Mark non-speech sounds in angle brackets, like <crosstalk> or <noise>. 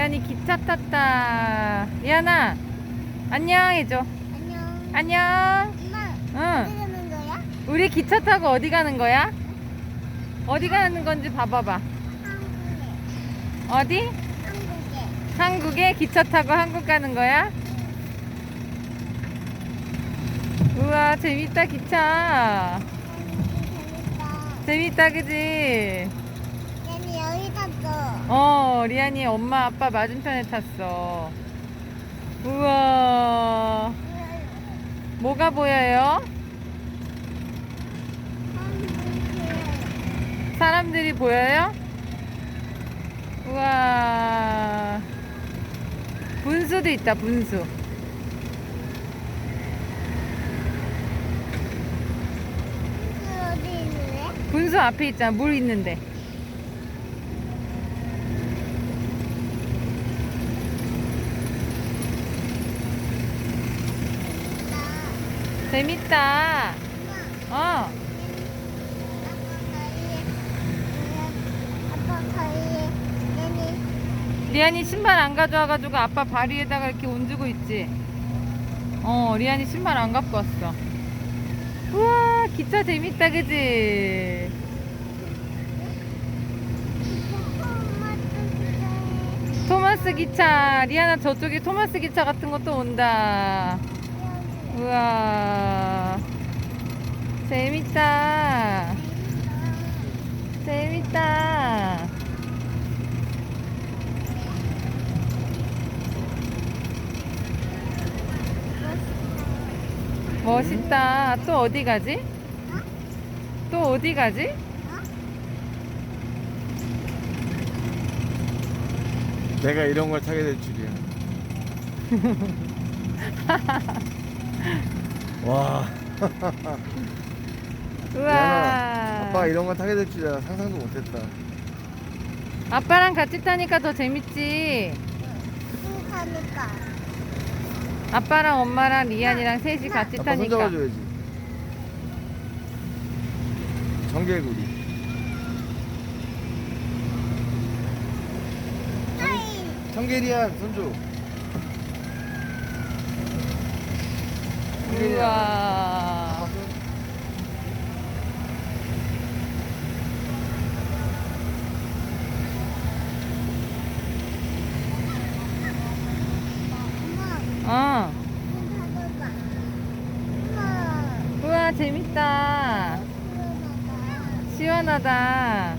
리안이 기차 탔다. 리안아, 안녕 해줘. 안녕. 안녕. 엄마, 응. 어디 가는 거야? 우리 기차 타고 어디 가는 거야? 어디 가는 건지 봐봐봐. 한국에. 어디? 한국에. 한국에 기차 타고 한국 가는 거야? 우와, 재밌다, 기차. 재밌다. 재밌다, 그지? 리안이 엄마, 아빠 맞은편에 탔어. 우와, 뭐가 보여요? 사람들이 보여요? 우와. 분수도 있다, 분수. 분수 앞에 있잖아, 물 있는데. 재밌다. 어, 리안이 신발 안 가져와가지고 아빠 발 위에다가 이렇게 얹고 있지? 어, 리안이 신발 안 갖고 왔어. 우와, 기차 재밌다, 그지? 토마스 기차. 리안아, 저쪽에 토마스 기차 같은 것도 온다. 우와. 재밌다. 재밌다. 멋있다. 또 어디 가지? 또 어디 가지? 내가 이런 걸 타게 될 줄이야. <laughs> 와. 우와. <laughs> 아빠 이런 거 타게 될 줄이야 상상도 못했다. 아빠랑 같이 타니까 더 재밌지. 가니까. 아빠랑 엄마랑 리안이랑 셋이 같이 아빠 손 타니까. 잡아줘야지. 정개구리. 하이. 청계리안 손줘. 우와. 어. 우와, 재밌다. 시원하다.